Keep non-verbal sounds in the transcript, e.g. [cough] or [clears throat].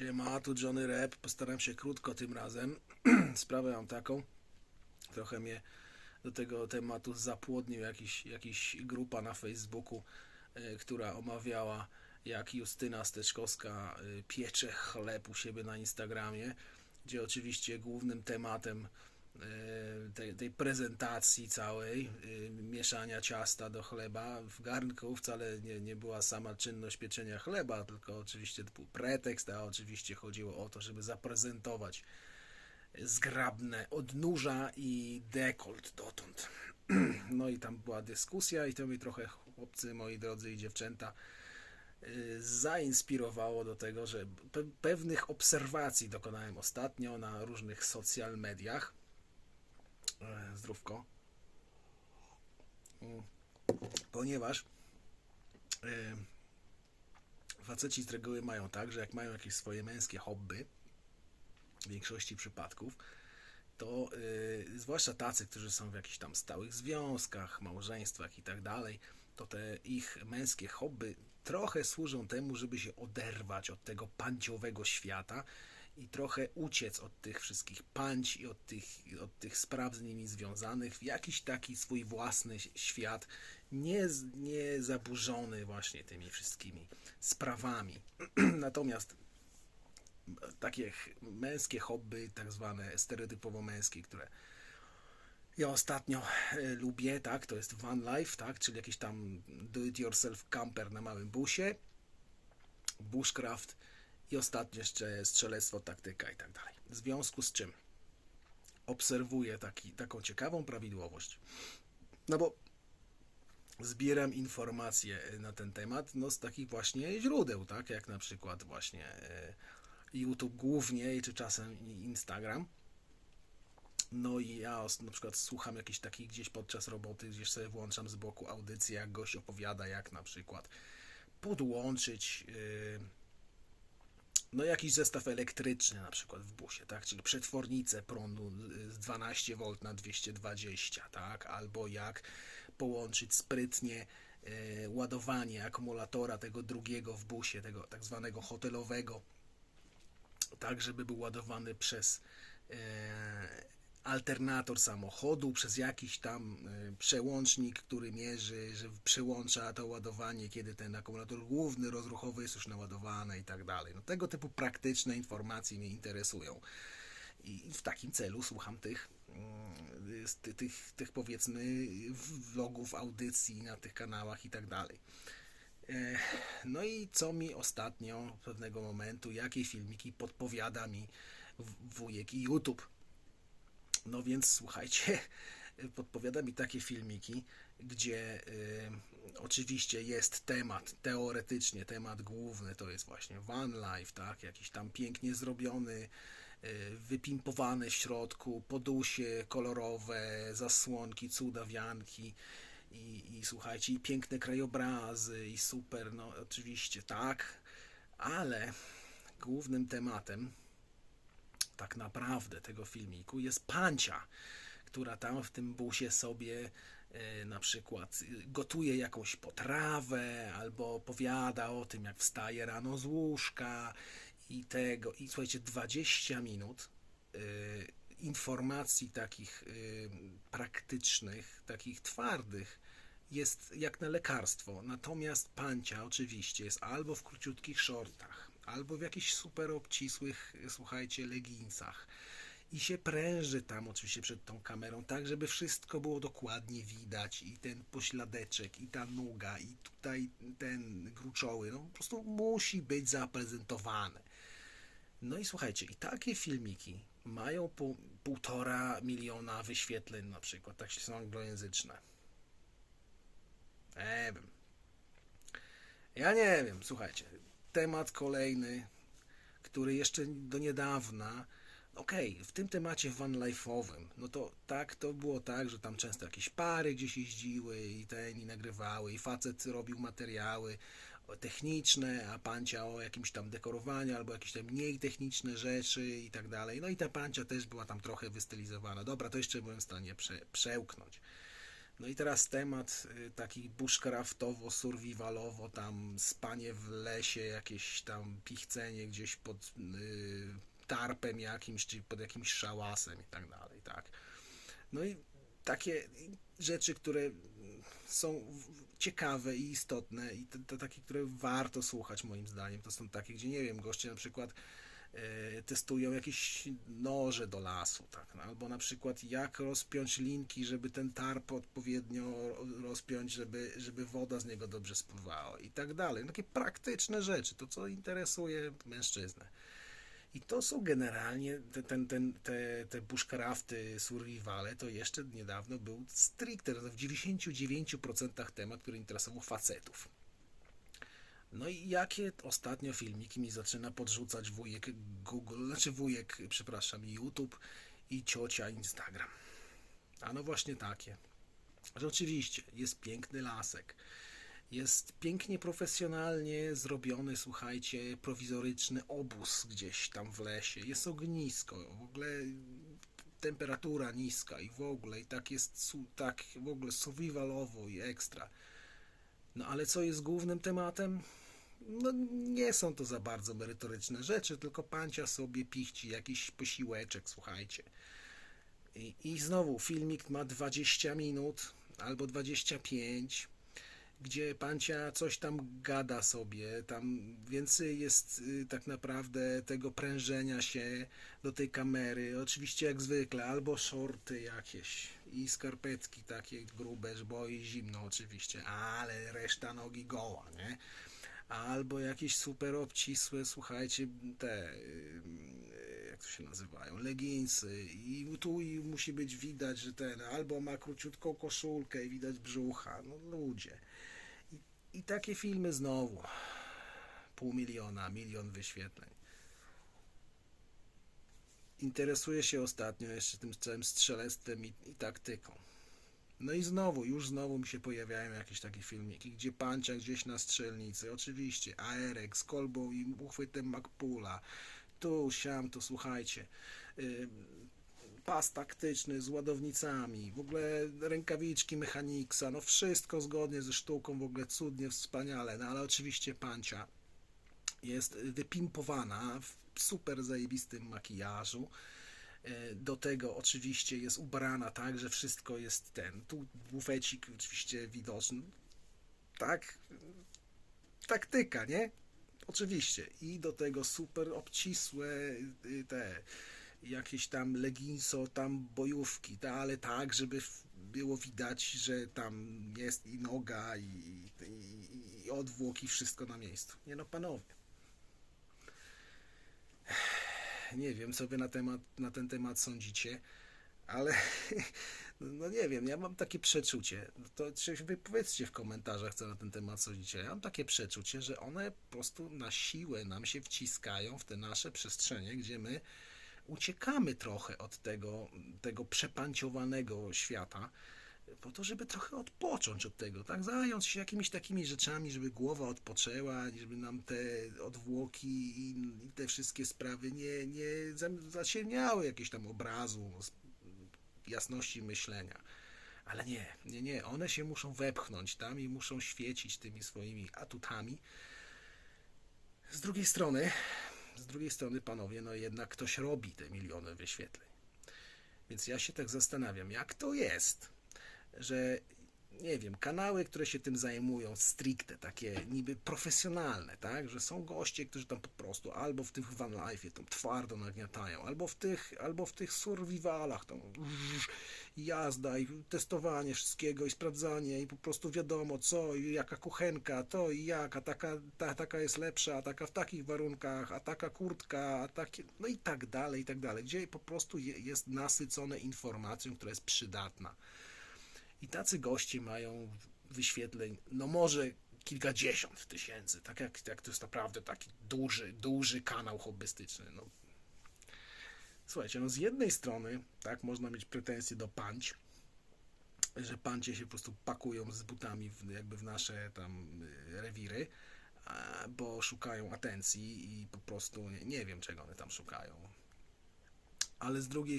Siema, tu Johnny Rap. Postaram się krótko tym razem. [clears throat] Sprawę mam taką. Trochę mnie do tego tematu zapłodnił jakiś, jakiś grupa na Facebooku, y, która omawiała jak Justyna Steczkowska y, piecze chleb u siebie na Instagramie, gdzie oczywiście głównym tematem tej, tej prezentacji całej, y, mieszania ciasta do chleba w garnku wcale nie, nie była sama czynność pieczenia chleba, tylko oczywiście to był pretekst, a oczywiście chodziło o to, żeby zaprezentować zgrabne odnóża i dekolt dotąd. [clears throat] No i tam była dyskusja i to mi trochę chłopcy, moi drodzy i dziewczęta y, zainspirowało do tego, że pe- pewnych obserwacji dokonałem ostatnio na różnych social mediach. E, Zdrówko. Mm. Ponieważ e, faceci z reguły mają tak, że jak mają jakieś swoje męskie hobby, w większości przypadków, to yy, zwłaszcza tacy, którzy są w jakichś tam stałych związkach, małżeństwach i tak dalej, to te ich męskie hobby trochę służą temu, żeby się oderwać od tego panciowego świata i trochę uciec od tych wszystkich pańć i od tych, od tych spraw z nimi związanych w jakiś taki swój własny świat, nie, nie zaburzony właśnie tymi wszystkimi sprawami. [clears throat] Natomiast takie męskie hobby, tak zwane stereotypowo męskie, które ja ostatnio e, lubię, tak, to jest van life, tak, czyli jakiś tam do it yourself camper na małym busie, bushcraft i ostatnio jeszcze strzelectwo, taktyka i tak dalej. W związku z czym obserwuję taki, taką ciekawą prawidłowość, no bo zbieram informacje na ten temat no, z takich właśnie źródeł, tak, jak na przykład właśnie e, YouTube głównie, czy czasem Instagram. No i ja na przykład słucham jakichś takich gdzieś podczas roboty, gdzieś sobie włączam z boku audycję, jak gość opowiada, jak na przykład podłączyć yy, no jakiś zestaw elektryczny na przykład w busie, tak, czyli przetwornicę prądu z 12 V na 220, tak, albo jak połączyć sprytnie e, ładowanie akumulatora tego drugiego w busie, tego tak zwanego hotelowego, tak żeby był ładowany przez e, alternator samochodu, przez jakiś tam e, przełącznik, który mierzy, że przełącza to ładowanie, kiedy ten akumulator główny, rozruchowy jest już naładowany i tak dalej. No, tego typu praktyczne informacje mnie interesują. I w takim celu słucham tych, mm, z ty- tych, tych powiedzmy vlogów, audycji na tych kanałach i tak dalej. E, No i co mi ostatnio, pewnego momentu, jakie filmiki podpowiada mi wujek i YouTube. No więc słuchajcie, [laughs] podpowiada mi takie filmiki, gdzie y, oczywiście jest temat, teoretycznie temat główny to jest właśnie van life, tak, jakiś tam pięknie zrobiony, y, wypimpowany w środku, podusie kolorowe, zasłonki, cudawianki i, i słuchajcie, i piękne krajobrazy i super, no oczywiście tak, ale głównym tematem tak naprawdę tego filmiku jest pancia, która tam w tym busie sobie e, na przykład y, gotuje jakąś potrawę albo opowiada o tym, jak wstaje rano z łóżka i tego. I słuchajcie, 20 minut e, informacji takich e, praktycznych, takich twardych jest jak na lekarstwo. Natomiast pancia oczywiście jest albo w króciutkich shortach, albo w jakichś super obcisłych, słuchajcie, leginsach. I się pręży tam oczywiście przed tą kamerą, tak żeby wszystko było dokładnie widać i ten pośladeczek, i ta noga, i tutaj ten gruczoły, no po prostu musi być zaprezentowane. No i słuchajcie, i takie filmiki mają po półtora miliona wyświetleń na przykład, tak są anglojęzyczne. Nie wiem. Ja nie wiem, słuchajcie. Temat kolejny, który jeszcze do niedawna. Okej, w tym temacie vanlife'owym, no to tak, to było tak, że tam często jakieś pary gdzieś jeździły i ten i nagrywały, i facet robił materiały techniczne, a pancia o jakimś tam dekorowaniu, albo jakieś tam mniej techniczne rzeczy i tak dalej. No i ta pancia też była tam trochę wystylizowana. Dobra, to jeszcze byłem w stanie prze, przełknąć. No i teraz temat y, taki bushcraftowo, survivalowo, tam spanie w lesie, jakieś tam pichcenie gdzieś pod y, tarpem jakimś, czy pod jakimś szałasem i tak dalej, tak. No i takie rzeczy, które są ciekawe i istotne i to takie, które warto słuchać moim zdaniem, to są takie, gdzie nie wiem, goście na przykład testują jakieś noże do lasu, tak, no, albo na przykład jak rozpiąć linki, żeby ten tarp odpowiednio rozpiąć, żeby, żeby woda z niego dobrze spływała i tak dalej. Takie praktyczne rzeczy, to co interesuje mężczyznę. I to są generalnie te, ten, ten, te, te bushcrafty, survivale, to jeszcze niedawno był stricte w 99% temat, który interesował facetów. No i jakie ostatnio filmiki mi zaczyna podrzucać wujek Google, znaczy wujek, przepraszam, YouTube i ciocia Instagram. A no właśnie takie. Że oczywiście jest piękny lasek. Jest pięknie profesjonalnie zrobiony, słuchajcie, prowizoryczny obóz gdzieś tam w lesie. Jest ognisko, w ogóle temperatura niska i w ogóle i tak jest tak w ogóle survivalowo i ekstra. No ale co jest głównym tematem? No nie są to za bardzo merytoryczne rzeczy, tylko pancia sobie pichci jakiś posiłeczek, słuchajcie. I, I znowu filmik ma 20 minut albo 25 gdzie pancia coś tam gada sobie, tam więcej jest y, tak naprawdę tego prężenia się do tej kamery, oczywiście jak zwykle, albo shorty jakieś i skarpetki takie grube, bo i zimno oczywiście, ale reszta nogi goła, nie? Albo jakieś super obcisłe, słuchajcie, te, y, jak to się nazywają, leginsy i tu i musi być widać, że ten, albo ma króciutką koszulkę i widać brzucha, no ludzie. I, i takie filmy znowu, pół miliona, milion wyświetleń. Interesuję się ostatnio jeszcze tym całym strzelectwem i, i taktyką. No i znowu, już znowu mi się pojawiają jakieś takie filmiki, gdzie pancia gdzieś na strzelnicy, oczywiście, aerek z kolbą i uchwytem Macpula, tu, siam, to słuchajcie, yy, pas taktyczny z ładownicami, w ogóle rękawiczki Mechaniksa, no wszystko zgodnie ze sztuką, w ogóle cudnie, wspaniale, no ale oczywiście pancia jest wypimpowana w super zajebistym makijażu, E, do tego oczywiście jest ubrana tak, że wszystko jest ten. Tu bufecik oczywiście widoczny. Tak, taktyka, nie? Oczywiście. I do tego super obcisłe y, te jakieś tam leginso, tam bojówki, ta, ale tak, żeby było widać, że tam jest i noga, i, i, i odwłok, i wszystko na miejscu. Nie no, panowie. [sighs] Nie wiem, co wy na, temat, na ten temat sądzicie, ale [laughs] no nie wiem, ja mam takie przeczucie. To czy wy powiedzcie w komentarzach, co na ten temat sądzicie. Ja mam takie przeczucie, że one po prostu na siłę nam się wciskają w te nasze przestrzenie, gdzie my uciekamy trochę od tego, tego przepanciowanego świata, po to, żeby trochę odpocząć od tego, tak? Zająć się jakimiś takimi rzeczami, żeby głowa odpoczęła, żeby nam te odwłoki i, te wszystkie sprawy nie, nie za- zaciemniały jakiegoś tam obrazu, jasności myślenia. Ale nie, nie, nie, one się muszą wepchnąć tam i muszą świecić tymi swoimi atutami. Z drugiej strony, z drugiej strony, panowie, no jednak ktoś robi te miliony wyświetleń. Więc ja się tak zastanawiam, jak to jest, że nie wiem, kanały, które się tym zajmują stricte, takie niby profesjonalne, tak, że są goście, którzy tam po prostu albo w tych van life'ie tam twardo nagniatają, albo w tych, albo w tych survivalach tam jazda i testowanie wszystkiego i sprawdzanie i po prostu wiadomo co i jaka kuchenka, to i jak, a taka, ta, taka jest lepsza, a taka w takich warunkach, a taka kurtka, a takie, no i tak dalej, i tak dalej, gdzie po prostu je, jest nasycone informacją, która jest przydatna. I tacy goście mają wyświetleń, no może kilkadziesiąt tysięcy, tak jak, jak to jest naprawdę taki duży, duży kanał hobbystyczny. No. Słuchajcie, no z jednej strony, tak, można mieć pretensje do pańć, że pancie się po prostu pakują z butami w, jakby w nasze tam y, rewiry, bo szukają atencji i po prostu nie, nie wiem czego one tam szukają. Ale z drugiej